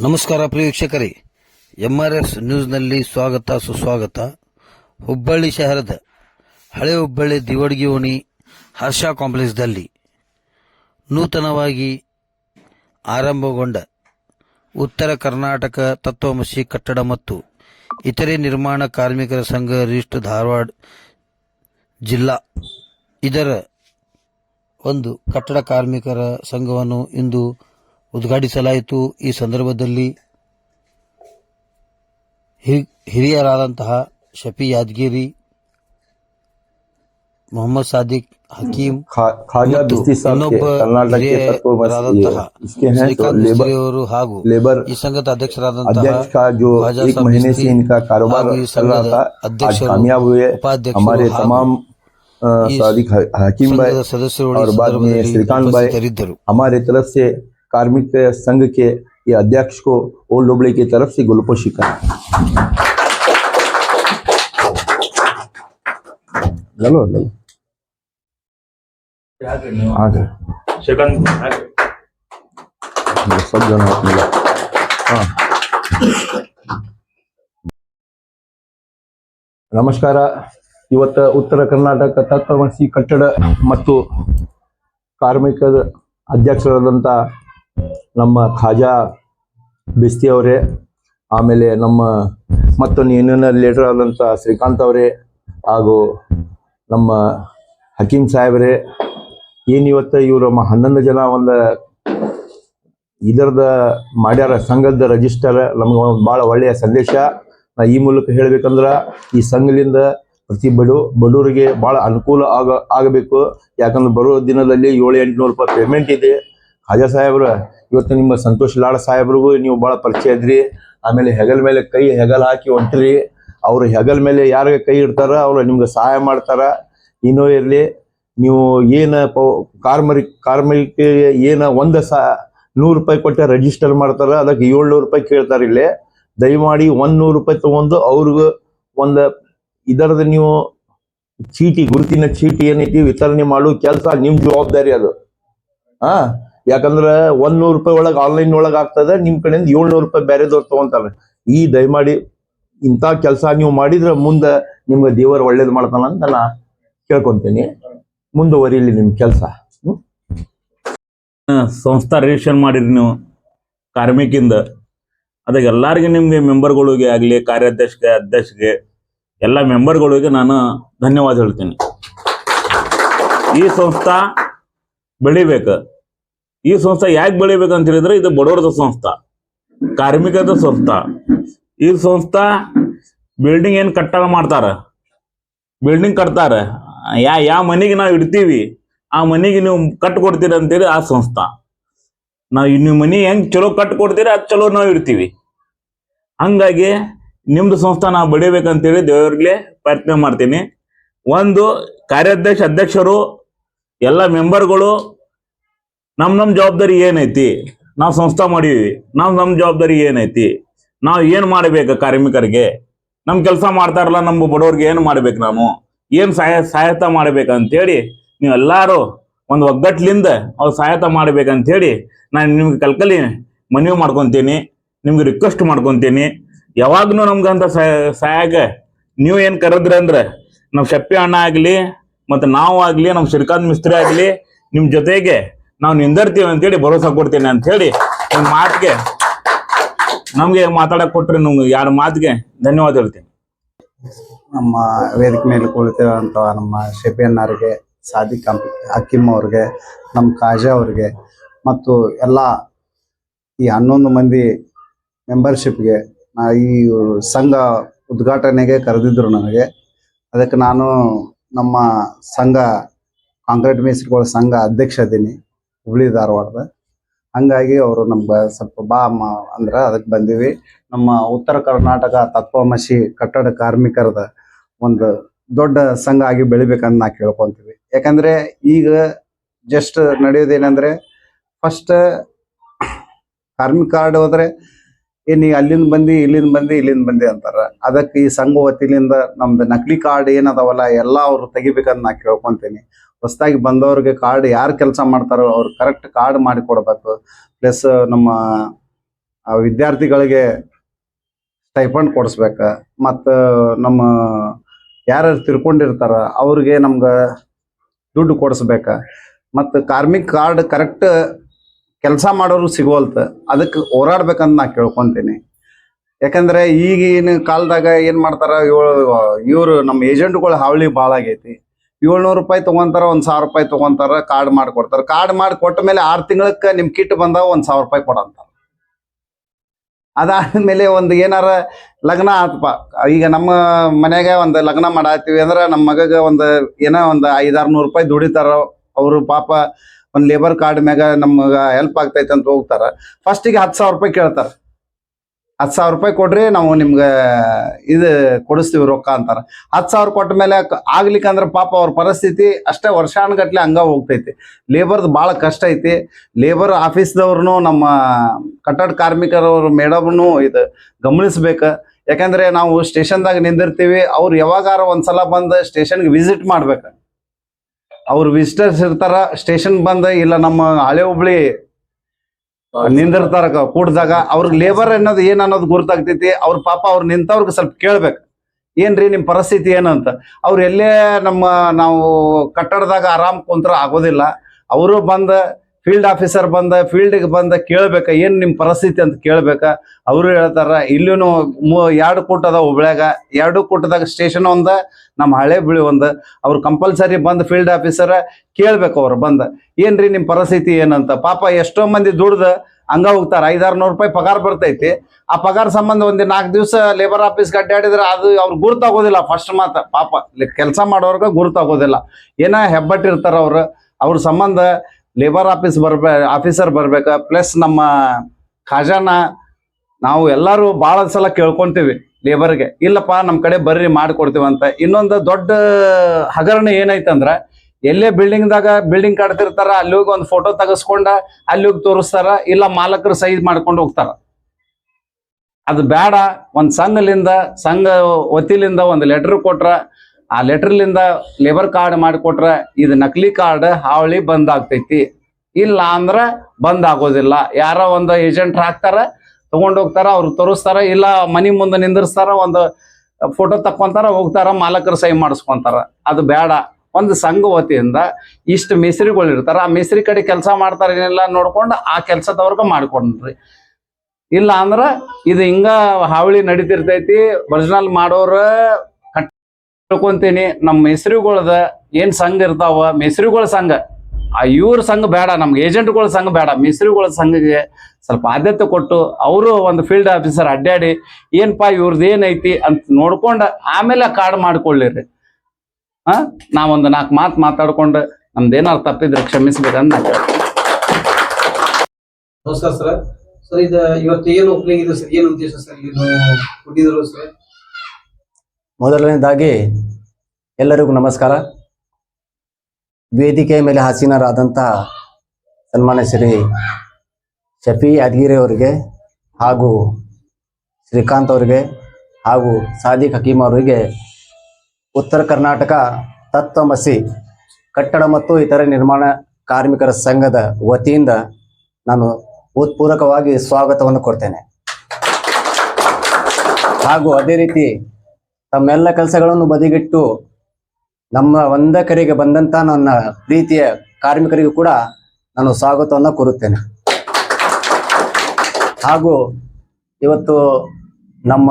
ನಮಸ್ಕಾರ ಪ್ರಿಯ ವೀಕ್ಷಕರೇ. ಎಸ್ ನ್ಯೂಸ್ನಲ್ಲಿ ಸ್ವಾಗತ, ಸುಸ್ವಾಗತ. ಹುಬ್ಬಳ್ಳಿ ಶಹರದ ಹಳೆ ಹುಬ್ಬಳ್ಳಿ ದಿವಡ್ಗಿ ಓಣಿ ಹರ್ಷ ಕಾಂಪ್ಲೆಕ್ಸ್ದಲ್ಲಿ ನೂತನವಾಗಿ ಆರಂಭಗೊಂಡ ಉತ್ತರ ಕರ್ನಾಟಕ ತತ್ವಮಸಿ ಕಟ್ಟಡ ಮತ್ತು ಇತರೆ ನಿರ್ಮಾಣ ಕಾರ್ಮಿಕರ ಸಂಘ ರಿಸ್ಟ್ ಧಾರವಾಡ ಜಿಲ್ಲಾ. ಇದರ ಒಂದು ಕಟ್ಟಡ ಕಾರ್ಮಿಕರ ಸಂಘವನ್ನು ಇಂದು ಉದ್ಘಾಟಿಸಲಾಯಿತು ಈ ಸಂದರ್ಭದಲ್ಲಿ ಹಿ- ಹಿರಿಯರಾದಂತಹ ಶಫಿ ಯಾದಗಿರಿ ಮೊಹಮ್ಮದ್ ಸಾದಿಕ್ ಹಕೀಂ खा- ख्वाजा ಮತ್ತು बिस्ती साहब के ಇನ್ನೊಬ್ಬ कर्नाटक के तत्व ಹಿರಿಯರಾದಂತಹ इसके हैं तो ಶ್ರೀಕಾಂತ್ लेबर ಮಿಸ್ತ್ರಿ ಅವರು ಹಾಗೂ लेबर ಈ ಸಂಘದ ಅಧ್ಯಕ್ಷರಾದಂತಹ अध्यक्ष का जो ख्वाजा एक साहब महीने बिस्ती से इनका कारोबार ಹಾಗೂ ಈ चल रहा ಸಂಘದ था आज ಅಧ್ಯಕ್ಷರು कामयाब हुए ಉಪಾಧ್ಯಕ್ಷರು हमारे ಹಾಗೂ तमाम अ, ಈ सादिक ह- हकीम भाई ಸಂಘದ ಸದಸ್ಯರು ಈ और बाद में ಸಂದರ್ಭದಲ್ಲಿ श्रीकांत भाई ಉಪಸ್ಥಿತರಿದ್ದರು हमारे तरफ से कार्मिक संघ के ये अध्यक्ष को ओल्ड डुबली की तरफ से गुलपोशी का चलो चलो आ गए सेकंड सब जन हाथ मिला हाँ ನಮಸ್ಕಾರ ಇವತ್ತು ಉತ್ತರ ಕರ್ನಾಟಕ ತತ್ವಮಸಿ ಕಟ್ಟಡ ಮತ್ತು ಕಾರ್ಮಿಕರ ಅಧ್ಯಕ್ಷರಾದಂಥ ನಮ್ಮ ಖಾಜಾ ಬಿಸ್ತಿ ಅವರೇ, ಆಮೇಲೆ ನಮ್ಮ ಮತ್ತೊಂದು ಇನ್ನೊಂದು ಲೀಡರ್ ಆದಂಥ ಶ್ರೀಕಾಂತ್ ಅವರೇ, ಹಾಗೂ ನಮ್ಮ ಹಕೀಂ ಸಾಹೇಬರೇ, ಏನು ಇವತ್ತು ಇವರು ಹನ್ನೊಂದು ಜನ ಒಂದು ಇದರದ ಮಾಡ್ಯಾರ ಸಂಘದ ರಜಿಸ್ಟರ್ ನಮ್ಗೆ ಒಂದು ಭಾಳ ಒಳ್ಳೆಯ ಸಂದೇಶ. ನಾ ಈ ಮೂಲಕ ಹೇಳಬೇಕಂದ್ರೆ ಈ ಸಂಘದಿಂದ ಪ್ರತಿ ಬಡು ಬಡವರಿಗೆ ಭಾಳ ಅನುಕೂಲ ಆಗ, ಆಗಬೇಕು. ಯಾಕಂದ್ರೆ ಬರೋ ದಿನದಲ್ಲಿ ಏಳು ಎಂಟುನೂರು ರೂಪಾಯಿ ಪೇಮೆಂಟ್ ಇದೆ. ಖಾಜಾ ಸಾಹೇಬ್ರ, ಇವತ್ತು ನಿಮ್ಮ ಸಂತೋಷ್ ಲಾಡ್ ಸಾಹೇಬ್ರಿಗೂ ನೀವು ಭಾಳ ಪರಿಚಯ ಇದ್ರಿ. ಆಮೇಲೆ ಹೆಗಲ್ ಮೇಲೆ ಕೈ ಹೆಗಲ್ ಹಾಕಿ ಹೊಂಟ್ರಿ. ಅವ್ರ ಹೆಗಲ್ ಮೇಲೆ ಯಾರಿಗೆ ಕೈ ಇಡ್ತಾರ ಅವ್ರು ನಿಮ್ಗೆ ಸಹಾಯ ಮಾಡ್ತಾರ. ಇನ್ನೂ ಇರಲಿ, ನೀವು ಏನು ಕಾರ್ಮರಿ ಕಾರ್ಮಿಕ ಏನ ಒಂದು ಸಾ, ನೂರು ರೂಪಾಯಿ ಕೊಟ್ಟರೆ ರಿಜಿಸ್ಟರ್ ಮಾಡ್ತಾರ. ಅದಕ್ಕೆ ಏಳ್ನೂರು ರೂಪಾಯಿ ಕೇಳ್ತಾರೆ ಇಲ್ಲಿ. ದಯಮಾಡಿ ಒಂದ್ ನೂರು ರೂಪಾಯಿ ತಗೊಂಡು ಅವ್ರಿಗೂ ಒಂದು ಇದರದ ನೀವು ಚೀಟಿ, ಗುರುತಿನ ಚೀಟಿ ಏನೈತಿ ವಿತರಣೆ ಮಾಡೋ. ಕೆಲಸ ನಿಮ್ ಜವಾಬ್ದಾರಿ ಅದು. ಹಾ? ಯಾಕಂದ್ರ ಒಂದ್ ನೂರು ರೂಪಾಯಿ ಒಳಗೆ ಆನ್ಲೈನ್ ಒಳಗೆ ಆಗ್ತದೆ, ನಿಮ್ ಕಡೆಯಿಂದ ಏಳ್ನೂರು ರೂಪಾಯಿ ಬೇರೆದವ್ರು ತಗೊಂತಾರೆ. ಈ ದಯಮಾಡಿ ಇಂಥ ಕೆಲಸ ನೀವು ಮಾಡಿದ್ರೆ ಮುಂದೆ ನಿಮ್ಗೆ ದೇವರು ಒಳ್ಳೇದು ಮಾಡ್ತಾನ ಅಂತ ನಾ ಕೇಳ್ಕೊಂತೀನಿ. ಮುಂದುವರಿಲಿ ನಿಮ್ ಕೆಲಸ. ಸಂಸ್ಥಾ ರಿಜಿಸ್ಟರ್ ಮಾಡಿರಿ ನೀವು, ಕಾರ್ಮಿಕಿಂದ. ಅದಕ್ಕೆ ಎಲ್ಲರಿಗೂ ನಿಮಗೆ ಮೆಂಬರ್ಗಳಿಗೆ ಆಗಲಿ, ಕಾರ್ಯಾಧ್ಯಕ್ಷಗೆ, ಅಧ್ಯಕ್ಷಗೆ, ಎಲ್ಲ ಮೆಂಬರ್ಗಳಿಗೆ ನಾನು ಧನ್ಯವಾದ ಹೇಳ್ತೀನಿ. ಈ ಸಂಸ್ಥಾ ಬೆಳಿಬೇಕು. ಈ ಸಂಸ್ಥೆ ಯಾಕೆ ಬೆಳಿಬೇಕು ಅಂತ ಹೇಳಿದ್ರೆ ಇದು ಬಡವರದ ಸಂಸ್ಥಾ ಕಾರ್ಮಿಕದ ಸಂಸ್ಥಾ. ಈ ಸಂಸ್ಥೆ ಬಿಲ್ಡಿಂಗ್ ಏನು ಕಟ್ಟಡ ಮಾಡ್ತಾರ? ಬಿಲ್ಡಿಂಗ್ ಕಟ್ತಾರ. ಯಾ ಯಾವ ಮನೆಗೆ ನಾವು ಇಡ್ತೀವಿ, ಆ ಮನೆಗೆ ನೀವು ಕಟ್ ಕೊಡ್ತೀರ ಅಂತೇಳಿ ಆ ಸಂಸ್ಥಾ. ನಾವು ನೀವು ಮನೆ ಹೆಂಗ್ ಚಲೋ ಕಟ್ ಕೊಡ್ತೀರ ಅದು ಚಲೋ ನಾವು ಇಡ್ತೀವಿ. ಹಂಗಾಗಿ ನಿಮ್ದು ಸಂಸ್ಥೆ ನಾವು ಬೆಳಿಬೇಕಂತೇಳಿ ದೇವ್ರಿಗೆ ಪ್ರಯತ್ನ ಮಾಡ್ತೀನಿ. ಒಂದು ಕಾರ್ಯಾಧ್ಯಕ್ಷ, ಅಧ್ಯಕ್ಷರು, ಎಲ್ಲ ಮೆಂಬರ್ಗಳು ನಮ್ ನಮ್ ಜವಾಬ್ದಾರಿ ಏನೈತಿ? ನಾವು ಸಂಸ್ಥಾ ಮಾಡೀವಿ ನಾವು ನಮ್ ಜವಾಬ್ದಾರಿ ಏನೈತಿ? ನಾವು ಏನ್ ಮಾಡ್ಬೇಕು ಕಾರ್ಮಿಕರಿಗೆ? ನಮ್ ಕೆಲಸ ಮಾಡ್ತಾರಲ್ಲ ನಮ್ಮ ಬಡವ್ರಿಗೆ ಏನ್ ಮಾಡ್ಬೇಕು ನಾವು? ಏನ್ ಸಹಾಯ, ಸಹಾಯತ ಮಾಡ್ಬೇಕಂತೇಳಿ ನೀವು ಎಲ್ಲಾರು ಒಂದು ಒಗ್ಗಟ್ಲಿಂದ ಅವ್ರು ಸಹಾಯತ ಮಾಡ್ಬೇಕಂತೇಳಿ ನಾನು ನಿಮ್ಗೆ ಕಲ್ಕಲಿ ಮನವಿ ಮಾಡ್ಕೊತೀನಿ, ನಿಮ್ಗೆ ರಿಕ್ವೆಸ್ಟ್ ಮಾಡ್ಕೊಂತೀನಿ. ಯಾವಾಗ್ನು ನಮ್ಗಂತ ಸಹಾಯಕ ನೀವು ಏನ್ ಕರೆದ್ರಿ ಅಂದ್ರೆ ನಮ್ಮ ಶಪ್ಪಿ ಅಣ್ಣ ಆಗ್ಲಿ, ಮತ್ತೆ ನಾವು ಆಗ್ಲಿ ನಮ್ಮ ಶ್ರೀಕಾಂತ್ ಮಿಸ್ತ್ರಿ ಆಗ್ಲಿ, ನಿಮ್ ಜೊತೆಗೆ ನಾವು ನಿಂದಿರ್ತೀವಿ ಅಂತೇಳಿ ಭರೋಸಾ ಕೊಡ್ತೀನಿ ಅಂತ ಹೇಳಿ ನಿಮ್ಮ ಮಾತಿಗೆ ನಮಗೆ ಮಾತಾಡಕ್ ಕೊಟ್ರಿ ನಮ್ಗೆ ಯಾರ ಮಾತಿಗೆ ಧನ್ಯವಾದ ಹೇಳ್ತೀನಿ. ನಮ್ಮ ವೇದಿಕೆ ಮೇಲೆ ಕುಳಿತಿರುವಂಥ ನಮ್ಮ ಶೆಫಿಯನ್ನರಿಗೆ ಸಾದಿಕ್ ಹಕೀಮ್ ಅವ್ರಿಗೆ, ನಮ್ಮ ಕಾಜಾ ಅವ್ರಿಗೆ ಮತ್ತು ಎಲ್ಲ ಈ ಹನ್ನೊಂದು ಮಂದಿ ಮೆಂಬರ್ಶಿಪ್ಗೆ ನಾ ಈ ಸಂಘ ಉದ್ಘಾಟನೆಗೆ ಕರೆದಿದ್ರು ನನಗೆ. ಅದಕ್ಕೆ ನಾನು ನಮ್ಮ ಸಂಘ, ಕಾಂಕ್ರೀಟ್ ಮೇಸ್ತ್ರಿಗಳ ಸಂಘ ಅಧ್ಯಕ್ಷ ಇದ್ದೀನಿ. ಹುಬ್ಳಿ ಧಾರವಾಡದ. ಹಂಗಾಗಿ ಅವರು ನಮ್ಗೆ ಸ್ವಲ್ಪ ಬಾ ಅಮ್ಮ ಅಂದ್ರೆ ಅದಕ್ಕೆ ಬಂದೀವಿ. ನಮ್ಮ ಉತ್ತರ ಕರ್ನಾಟಕ ತತ್ವಮಸಿ ಕಟ್ಟಡ ಕಾರ್ಮಿಕರದ ಒಂದು ದೊಡ್ಡ ಸಂಘ ಆಗಿ ಬೆಳಿಬೇಕಂತ ನಾ ಕೇಳ್ಕೊಂತೀವಿ. ಯಾಕಂದ್ರೆ ಈಗ ಜಸ್ಟ್ ನಡೆಯೋದೇನಂದ್ರೆ ಫಸ್ಟ್ ಕಾರ್ಮಿಕ ಕಾರ್ಡ್ ಹೋದ್ರೆ ಏ, ನೀ ಅಲ್ಲಿಂದ ಬಂದಿ, ಇಲ್ಲಿಂದ ಬಂದಿ ಇಲ್ಲಿಂದ ಬಂದಿ ಅಂತಾರ. ಅದಕ್ಕೆ ಈ ಸಂಘ ವತಿಲಿಂದ ನಮ್ದು ನಕಲಿ ಕಾರ್ಡ್ ಏನದಾವಲ್ಲ, ಎಲ್ಲ ಅವ್ರು ತೆಗಿಬೇಕಂತ ನಾ ಕೇಳ್ಕೊಂತೀನಿ. ಹೊಸದಾಗಿ ಬಂದವ್ರಿಗೆ ಕಾರ್ಡ್ ಯಾರು ಕೆಲಸ ಮಾಡ್ತಾರೋ ಅವ್ರು ಕರೆಕ್ಟ್ ಕಾರ್ಡ್ ಮಾಡಿ ಕೊಡಬೇಕು. ಪ್ಲಸ್ ನಮ್ಮ ವಿದ್ಯಾರ್ಥಿಗಳಿಗೆ ಸ್ಟೈಫಂಡ್ ಕೊಡಿಸ್ಬೇಕ. ಮತ್ತು ನಮ್ಮ ಯಾರು ತಿರ್ಕೊಂಡಿರ್ತಾರ ಅವ್ರಿಗೆ ನಮ್ಗೆ ದುಡ್ಡು ಕೊಡಿಸ್ಬೇಕ. ಮತ್ತು ಕಾರ್ಮಿಕ್ ಕಾರ್ಡ್ ಕರೆಕ್ಟ್ ಕೆಲಸ ಮಾಡೋರು ಸಿಗೋಲ್ತ ಅದಕ್ಕೆ ಹೋರಾಡ್ಬೇಕಂತ ನಾ ಕೇಳ್ಕೊಂತೀನಿ. ಯಾಕಂದ್ರೆ ಈಗಿನ ಕಾಲದಾಗ ಏನ್ ಮಾಡ್ತಾರ ಇವರು ನಮ್ಮ ಏಜೆಂಟ್ಗಳು ಹಾವಳಿ ಭಾಳ ಆಗೈತಿ. ಏಳ್ನೂರು ರೂಪಾಯಿ ತಗೊಂತಾರ, ಒಂದ್ ಸಾವಿರ ರೂಪಾಯಿ ತಗೊಂತಾರ, ಕಾರ್ಡ್ ಮಾಡ್ಕೊಡ್ತಾರ. ಕಾರ್ಡ್ ಮಾಡಿ ಕೊಟ್ಟ ಮೇಲೆ ಆರು ತಿಂಗಳಕ್ಕೆ ನಿಮ್ ಕಿಟ್ ಬಂದಾವ, ಒಂದ್ ಸಾವಿರ ರೂಪಾಯಿ ಕೊಡಂತಾರ ಅದಾದ್ಮೇಲೆ ಒಂದು ಏನಾರ ಲಗ್ನ ಆತಪ್ಪ ಈಗ ನಮ್ಮ ಮನೆಯಾಗ ಒಂದು ಲಗ್ನ ಮಾಡಾತೀವಿ ಅಂದ್ರ ನಮ್ಮ ಮಗಗೆ ಒಂದು ಏನೋ ಒಂದು ಐದಾರು ನೂರು ರೂಪಾಯಿ ದುಡಿತಾರ. ಅವರು ಪಾಪ ಒಂದು ಲೇಬರ್ ಕಾರ್ಡ್ ಮ್ಯಾಗ ನಮ್ಗ ಹೆಲ್ಪ್ ಆಗ್ತೈತೆ ಅಂತ ಹೋಗ್ತಾರ. ಫಸ್ಟಿಗೆ ಹತ್ತು ಸಾವಿರ ರೂಪಾಯಿ ಕೇಳ್ತಾರ. ಹತ್ತು ಸಾವಿರ ರೂಪಾಯಿ ಕೊಡ್ರಿ ನಾವು ನಿಮ್ಗೆ ಇದು ಕೊಡಿಸ್ತೀವಿ ರೊಕ್ಕ ಅಂತಾರ. ಹತ್ತು ಸಾವಿರ ಕೊಟ್ಟ ಮೇಲೆ ಆಗ್ಲಿಕ್ಕಂದ್ರ ಪಾಪ ಅವ್ರ ಪರಿಸ್ಥಿತಿ ಅಷ್ಟೇ ವರ್ಷಾನುಗಟ್ಲೆ ಹಂಗ ಹೋಗ್ತೈತಿ. ಲೇಬರ್ದು ಭಾಳ ಕಷ್ಟ ಐತಿ. ಲೇಬರ್ ಆಫೀಸ್ದವ್ರು ನಮ್ಮ ಕಟ್ಟಡ ಕಾರ್ಮಿಕರವ್ರ ಮೇಡಮ್ನು ಇದು ಗಮನಿಸ್ಬೇಕು. ಯಾಕಂದ್ರೆ ನಾವು ಸ್ಟೇಷನ್ದಾಗ ನಿಂದಿರ್ತೀವಿ. ಅವ್ರು ಯಾವಾಗಾರ ಒಂದ್ಸಲ ಬಂದು ಸ್ಟೇಷನ್ಗೆ ವಿಸಿಟ್ ಮಾಡ್ಬೇಕು. ಅವ್ರು ವಿಸಿಟರ್ಸ್ ಇರ್ತಾರ ಸ್ಟೇಷನ್ ಬಂದ ಇಲ್ಲ ನಮ್ಮ ಹಳೆ ಹುಬ್ಳಿ ನಿಂದಿರ್ತಾರ ಕೂಡ್ದಾಗ ಅವ್ರಿಗೆ ಲೇಬರ್ ಅನ್ನೋದು ಏನ್ ಅನ್ನೋದು ಗುರ್ತಾಗ್ತೈತಿ, ಅವ್ರ ಪಾಪ ಅವ್ರು ನಿಂತವ್ರಿಗೆ ಸ್ವಲ್ಪ ಕೇಳ್ಬೇಕು. ಏನ್ರಿ ನಿಮ್ ಪರಿಸ್ಥಿತಿ ಏನಂತ ಅವ್ರು ಎಲ್ಲೇ ನಮ್ಮ ನಾವು ಕಟ್ಟಡದಾಗ ಆರಾಮ್ ಕುಂತ್ರ ಆಗೋದಿಲ್ಲ. ಅವರು ಬಂದ ಫೀಲ್ಡ್ ಆಫೀಸರ್ ಬಂದ ಫೀಲ್ಡ್ಗೆ ಬಂದ ಕೇಳ್ಬೇಕ, ಏನ್ ನಿಮ್ಮ ಪರಿಸ್ಥಿತಿ ಅಂತ ಕೇಳ್ಬೇಕ. ಅವರು ಹೇಳ್ತಾರ ಇಲ್ಲೂ ಎರಡು ಕೂಟ ಅದ ಹುಬ್ಳ್ಯಾಗ. ಎರಡು ಕೂಟದಾಗ ಸ್ಟೇಷನ್ ಒಂದ ನಮ್ಮ ಹಳೆ ಬಿಳಿ ಒಂದ. ಅವ್ರು ಕಂಪಲ್ಸರಿ ಬಂದ್ ಫೀಲ್ಡ್ ಆಫೀಸರ್ ಕೇಳ್ಬೇಕು ಅವ್ರು ಬಂದ. ಏನ್ರಿ ನಿಮ್ಮ ಪರಿಸ್ಥಿತಿ ಏನಂತ? ಪಾಪ ಎಷ್ಟೋ ಮಂದಿ ದುಡ್ದು ಹಂಗ ಹೋಗ್ತಾರ. ಐದಾರು ನೂರು ರೂಪಾಯಿ ಪಗಾರ ಬರ್ತೈತಿ. ಆ ಪಗಾರ ಸಂಬಂಧ ಒಂದು ನಾಲ್ಕು ದಿವಸ ಲೇಬರ್ ಆಫೀಸ್ಗೆ ಅಡ್ಡಾಡಿದ್ರೆ ಅದು ಅವ್ರು ಗುರ್ತಾಗೋದಿಲ್ಲ ಫಸ್ಟ್ ಮಾತ ಪಾಪ, ಕೆಲಸ ಮಾಡೋರ್ಗ ಗುರ್ತಾಗೋದಿಲ್ಲ ಏನ ಹೆಬ್ಬಟ್ಟಿರ್ತಾರ ಅವ್ರು. ಅವ್ರ ಸಂಬಂಧ ಲೇಬರ್ ಆಫೀಸ್ ಬರ್ಬೇ ಆಫೀಸರ್ ಬರ್ಬೇಕ? ಪ್ಲಸ್ ನಮ್ಮ ಖಜಾನ, ನಾವು ಎಲ್ಲರೂ ಭಾಳ ಸಲ ಕೇಳ್ಕೊಂತೀವಿ ಲೇಬರ್ಗೆ ಇಲ್ಲಪ್ಪ ನಮ್ಮ ಕಡೆ ಬರ್ರಿ ಮಾಡ್ಕೊಡ್ತೀವಿ ಅಂತ. ಇನ್ನೊಂದು ದೊಡ್ಡ ಹಗರಣ ಏನೈತಂದ್ರೆ ಎಲ್ಲೇ ಬಿಲ್ಡಿಂಗ್ದಾಗ ಬಿಲ್ಡಿಂಗ್ ಕಟ್ತಿರ್ತಾರ ಅಲ್ಲಿ ಹೋಗಿ ಒಂದು ಫೋಟೋ ತೆಗೆಸ್ಕೊಂಡ ಅಲ್ಲಿ ಹೋಗಿ ತೋರಿಸ್ತಾರ, ಇಲ್ಲ ಮಾಲಕರು ಸೈಜ್ ಮಾಡ್ಕೊಂಡು ಹೋಗ್ತಾರ. ಅದು ಬೇಡ ಒಂದು ಸಂಘಲಿಂದ, ಸಂಘ ವತಿಲಿಂದ ಒಂದು ಲೆಟರ್ ಕೊಟ್ರ ಆ ಲೆಟರ್ಲಿಂದ ಲೇಬರ್ ಕಾರ್ಡ್ ಮಾಡಿಕೊಟ್ರ ಇದು ನಕಲಿ ಕಾರ್ಡ್ ಹಾವಳಿ ಬಂದ್ ಆಗ್ತೈತಿ. ಇಲ್ಲ ಅಂದ್ರ ಬಂದ್ ಆಗೋದಿಲ್ಲ. ಯಾರೋ ಒಂದು ಏಜೆಂಟ್ ಹಾಕ್ತಾರ, ತಗೊಂಡ್ ಹೋಗ್ತಾರ, ಅವ್ರು ತೋರಿಸ್ತಾರ, ಇಲ್ಲ ಮನಿ ಮುಂದೆ ನಿಂದಿರ್ಸ್ತಾರ, ಒಂದು ಫೋಟೋ ತಕ್ಕೊಂತಾರ, ಹೋಗ್ತಾರ, ಮಾಲಕರು ಸಹಿ ಮಾಡಿಸ್ಕೊಂತಾರ. ಅದು ಬೇಡ ಒಂದು ಸಂಘ ವತಿಯಿಂದ ಇಷ್ಟು ಮೇಸ್ರಿಗಳು ಇರ್ತಾರ. ಆ ಮೇಸ್ರಿ ಕಡೆ ಕೆಲಸ ಮಾಡ್ತಾರ ಏನಿಲ್ಲ ನೋಡ್ಕೊಂಡು ಆ ಕೆಲಸದವ್ರಿಗೆ ಮಾಡ್ಕೊಂಡ್ರಿ. ಇಲ್ಲ ಅಂದ್ರ ಇದು ಹಿಂಗ ಹಾವಳಿ ನಡೀತಿರ್ತೈತಿ. ಒರಿಜಿನಲ್ ಮಾಡೋರ ಕಟ್ ತಿಳ್ಕೊಂತೀನಿ ನಮ್ಮ ಮೆಸ್ರಿಗಳದ ಏನ್ ಸಂಘ ಇರ್ತಾವ, ಮೆಸ್ರಿಗಳ ಸಂಘ. ಆ ಇವ್ರ ಸಂಘ ಬೇಡ, ನಮ್ಗೆ ಏಜೆಂಟ್ಗಳ ಸಂಘ ಬೇಡ, ಮಿಸ್ರಿಗಳ ಸಂಘಕ್ಕೆ ಸ್ವಲ್ಪ ಆದ್ಯತೆ ಕೊಟ್ಟು ಅವರು ಒಂದು ಫೀಲ್ಡ್ ಆಫೀಸರ್ ಅಡ್ಡಾಡಿ, ಏನ್ಪಾ ಇವ್ರದ್ದು ಏನೈತಿ ಅಂತ ನೋಡ್ಕೊಂಡು ಆಮೇಲೆ ಕಾರ್ಡ್ ಮಾಡ್ಕೊಳ್ಳಿರಿ. ಹಾ ನಾವೊಂದು ನಾಲ್ಕು ಮಾತು ಮಾತಾಡ್ಕೊಂಡು ನಮ್ದೇನಾರು ತಪ್ಪಿದ್ರೆ ಕ್ಷಮಿಸ್ಬೇಕಂತ ಅಂತ. ನಮಸ್ಕಾರ ಸರ್. ಸರ್, ಇದು ಇವತ್ತು ಏನು ಏನು ಉದ್ದೇಶ ಸರ್? ಮೊದಲನೇದಾಗಿ ಎಲ್ಲರಿಗೂ ನಮಸ್ಕಾರ. ವೇದಿಕೆ ಮೇಲೆ ಹಾಸೀನರಾದಂತಹ ಸನ್ಮಾನ್ಯ ಶ್ರೀ ಶಫಿ ಯಾದಗಿರಿ ಅವರಿಗೆ ಹಾಗೂ ಶ್ರೀಕಾಂತ್ ಅವರಿಗೆ ಹಾಗೂ ಸಾದಿಕ್ ಹಕೀಮ್ ಅವರಿಗೆ ಉತ್ತರ ಕರ್ನಾಟಕ ತತ್ವಮಸಿ ಕಟ್ಟಡ ಮತ್ತು ಇತರೆ ನಿರ್ಮಾಣ ಕಾರ್ಮಿಕರ ಸಂಘದ ವತಿಯಿಂದ ನಾನು ಉತ್ಪೂರಕವಾಗಿ ಸ್ವಾಗತವನ್ನು ಕೊಡ್ತೇನೆ. ಹಾಗೂ ಅದೇ ರೀತಿ ತಮ್ಮೆಲ್ಲ ಕೆಲಸಗಳನ್ನು ಬದಿಗಿಟ್ಟು ನಮ್ಮ ಒಂದ ಕರೆಗೆ ಬಂದಂತ ನನ್ನ ಪ್ರೀತಿಯ ಕಾರ್ಮಿಕರಿಗೂ ಕೂಡ ನಾನು ಸ್ವಾಗತವನ್ನು ಕೋರುತ್ತೇನೆ. ಹಾಗೂ ಇವತ್ತು ನಮ್ಮ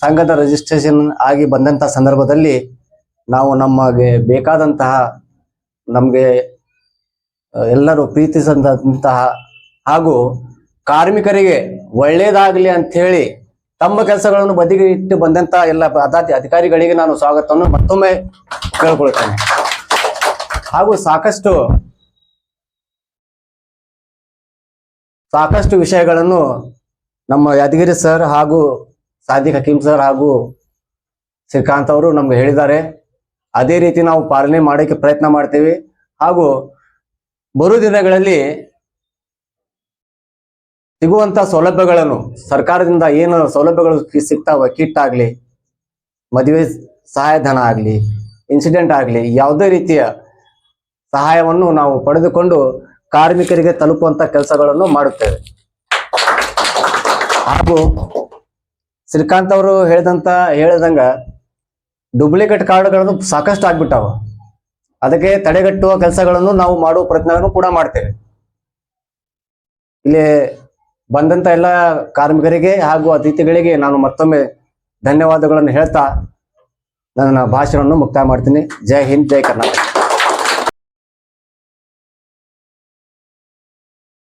ಸಂಘದ ರಿಜಿಸ್ಟ್ರೇಷನ್ ಆಗಿ ಬಂದಂತ ಸಂದರ್ಭದಲ್ಲಿ ನಾವು ನಮಗೆ ಬೇಕಾದಂತಹ ನಮಗೆ ಎಲ್ಲರೂ ಪ್ರೀತಿಸಿದಂತಹ ಹಾಗೂ ಕಾರ್ಮಿಕರಿಗೆ ಒಳ್ಳೇದಾಗಲಿ ಅಂತ ಹೇಳಿ ತಮ್ಮ ಕೆಲಸಗಳನ್ನು ಬದಿಗೆ ಇಟ್ಟು ಬಂದಂತ ಎಲ್ಲ ಅದಾತಿ ಅಧಿಕಾರಿಗಳಿಗೆ ನಾನು ಸ್ವಾಗತವನ್ನು ಮತ್ತೊಮ್ಮೆ ಕೇಳ್ಕೊಳ್ತೇನೆ. ಹಾಗೂ ಸಾಕಷ್ಟು ಸಾಕಷ್ಟು ವಿಷಯಗಳನ್ನು ನಮ್ಮ ಯಾದಗಿರಿ ಸರ್ ಹಾಗೂ ಸಾದಿಕ್ ಹಕೀಂ ಸರ್ ಹಾಗೂ ಶ್ರೀಕಾಂತ್ ಅವರು ನಮ್ಗೆ ಹೇಳಿದ್ದಾರೆ. ಅದೇ ರೀತಿ ನಾವು ಪಾಲನೆ ಮಾಡೋಕೆ ಪ್ರಯತ್ನ ಮಾಡ್ತೀವಿ. ಹಾಗೂ ಬರುವ ದಿನಗಳಲ್ಲಿ ಸಿಗುವಂತ ಸೌಲಭ್ಯಗಳನ್ನು ಸರ್ಕಾರದಿಂದ ಏನು ಸೌಲಭ್ಯಗಳು ಸಿಗ್ತಾವ, ಕಿಟ್ ಆಗ್ಲಿ, ಮದುವೆ ಸಹಾಯಧನ ಆಗಲಿ ಇನ್ಸಿಡೆಂಟ್ ಆಗಲಿ, ಯಾವುದೇ ರೀತಿಯ ಸಹಾಯವನ್ನು ನಾವು ಪಡೆದುಕೊಂಡು ಕಾರ್ಮಿಕರಿಗೆ ತಲುಪುವಂತ ಕೆಲಸಗಳನ್ನು ಮಾಡುತ್ತೇವೆ. ಹಾಗೂ ಶ್ರೀಕಾಂತ್ ಅವರು ಹೇಳಿದಂತ, ಹೇಳಿದಂಗ ಡೂಪ್ಲಿಕೇಟ್ ಕಾರ್ಡ್ಗಳನ್ನು ಸಾಕಷ್ಟು ಆಗ್ಬಿಟ್ಟಾವ. ಅದಕ್ಕೆ ತಡೆಗಟ್ಟುವ ಕೆಲಸಗಳನ್ನು ನಾವು ಮಾಡುವ ಪ್ರಯತ್ನವನ್ನು ಕೂಡ ಮಾಡ್ತೇವೆ. ಇಲ್ಲಿ ಬಂದಂತ ಎಲ್ಲ ಕಾರ್ಮಿಕರಿಗೆ ಹಾಗೂ ಅತಿಥಿಗಳಿಗೆ ನಾನು ಮತ್ತೊಮ್ಮೆ ಧನ್ಯವಾದಗಳನ್ನು ಹೇಳ್ತಾ ನನ್ನ ಭಾಷಣವನ್ನು ಮುಕ್ತಾಯ ಮಾಡ್ತೀನಿ. ಜೈ ಹಿಂದ್, ಜೈ ಕರ್ನಾಟಕ.